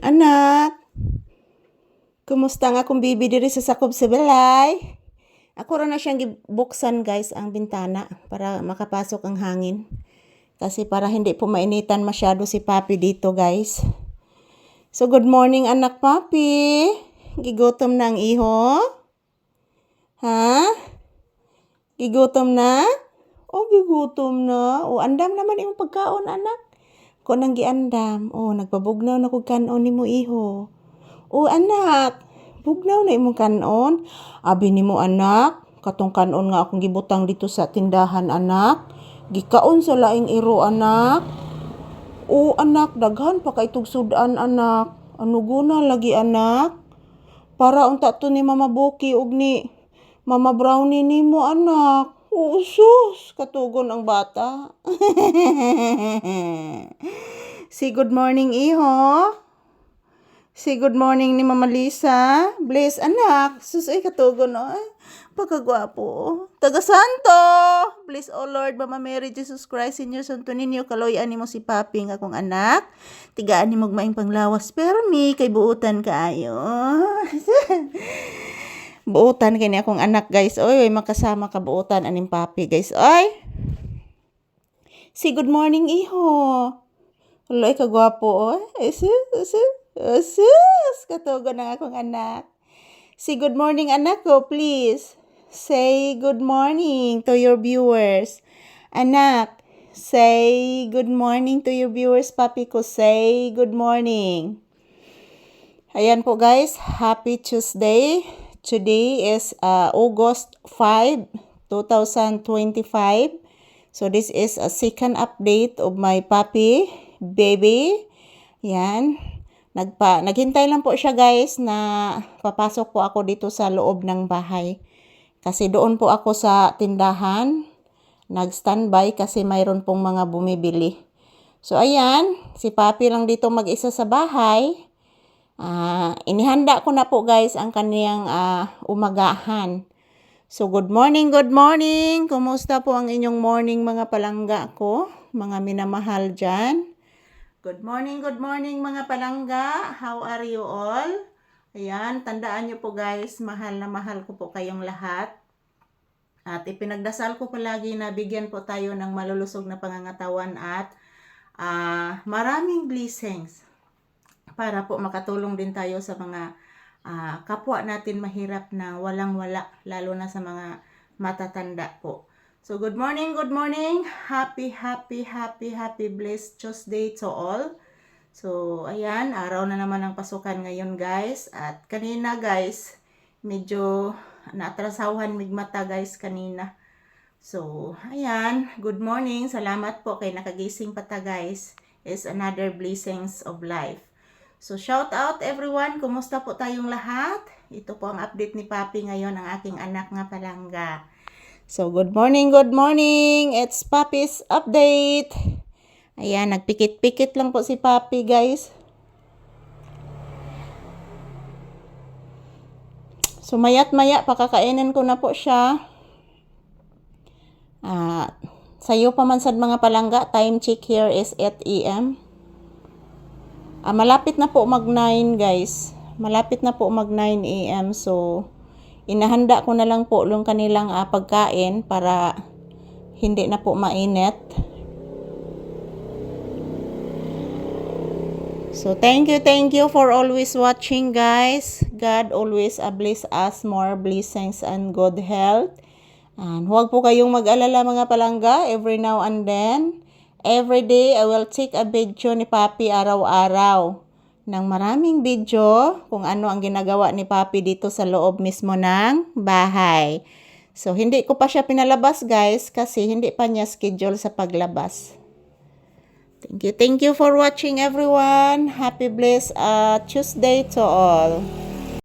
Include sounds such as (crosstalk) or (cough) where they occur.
Anak, kumusta nga kung bibi diri sa sakob sa balay? Ako ra na siyang gibuksan guys ang bintana para makapasok ang hangin. Kasi para hindi po mainitan masyado si Papi dito guys. So good morning anak Papi. Gigutom na ang iho? Ha? Gigutom na? O gigutom na? O andam naman imong pagkaon anak. Ko nang giandam. O nagpabugnaw na kog kanon nimo iho. O anak, bugnaw na imong kanon. Abi nimo anak, katong kanon nga akong gibutang dito sa tindahan anak. Gikaon sa laing iro anak. O anak, daghan pa kay tugsudan anak. Ano guna lagi anak? Para unta to ni Mama Boki ug ni Mama Brownie nimo anak. Oo, sus, katugon ang bata. (laughs) Say good morning, iho. Say good morning ni Mama Lisa. Bless, anak. Sus, ay katugon, ay. Pagkagwapo. Taga Santo. Bless, oh Lord, Mama Mary, Jesus Christ, Senior Santo Ninyo, kaloyan mo si Papi nga akong anak. Tigaan ni magmaing panglawas, pero mi, kay buutan kaayo. (laughs) buutan kay ni akong anak, guys. Oy, oy, makasama ka buutan aning Papi, guys. Oy. Si good morning, iho. Wala ka gwapo, oy. Asus, asus, asus. Katugon ng akong anak. Si good morning, anak ko, please. Say good morning to your viewers. Anak, say good morning to your viewers, papi ko. Say good morning. Ayan po guys, happy Tuesday. Today is uh, August 5, 2025. So this is a second update of my puppy, baby. Yan. Nagpa, naghintay lang po siya guys na papasok po ako dito sa loob ng bahay. Kasi doon po ako sa tindahan. Nag-standby kasi mayroon pong mga bumibili. So ayan, si Papi lang dito mag-isa sa bahay. Ah, inihanda ko na po guys ang kaniyang ah, umagahan. So good morning, good morning. Kumusta po ang inyong morning mga palangga ko? Mga minamahal dyan. Good morning, good morning mga palangga. How are you all? Ayan, tandaan nyo po guys, mahal na mahal ko po kayong lahat. At ipinagdasal ko palagi na bigyan po tayo ng malulusog na pangangatawan at ah, maraming blessings para po makatulong din tayo sa mga ah, kapwa natin mahirap na walang-wala, lalo na sa mga matatanda po. So, good morning, good morning. Happy, happy, happy, happy, blessed Tuesday to all. So, ayan, araw na naman ang pasukan ngayon, guys. At kanina, guys, medyo naatrasawan migmata, guys, kanina. So, ayan, good morning. Salamat po kay nakagising pa guys. Is another blessings of life. So, shout out everyone. Kumusta po tayong lahat? Ito po ang update ni Papi ngayon, ang aking anak nga palangga. So, good morning, good morning. It's Papi's update. Ayan, nagpikit-pikit lang po si Papi, guys. So, mayat-maya, pakakainin ko na po siya. Ah, sayo pa man sad mga palangga, time check here is 8 a.m. Ah, malapit na po mag 9 guys. Malapit na po mag 9 a.m. So, inahanda ko na lang po yung kanilang ah, pagkain para hindi na po mainit. So, thank you, thank you for always watching, guys. God always uh, bless us more blessings and good health. And huwag po kayong mag-alala mga palangga every now and then. Every day, I will take a video ni Papi araw-araw ng maraming video kung ano ang ginagawa ni Papi dito sa loob mismo ng bahay. So, hindi ko pa siya pinalabas guys kasi hindi pa niya schedule sa paglabas. Thank you, thank you for watching everyone. Happy blessed uh, Tuesday to all.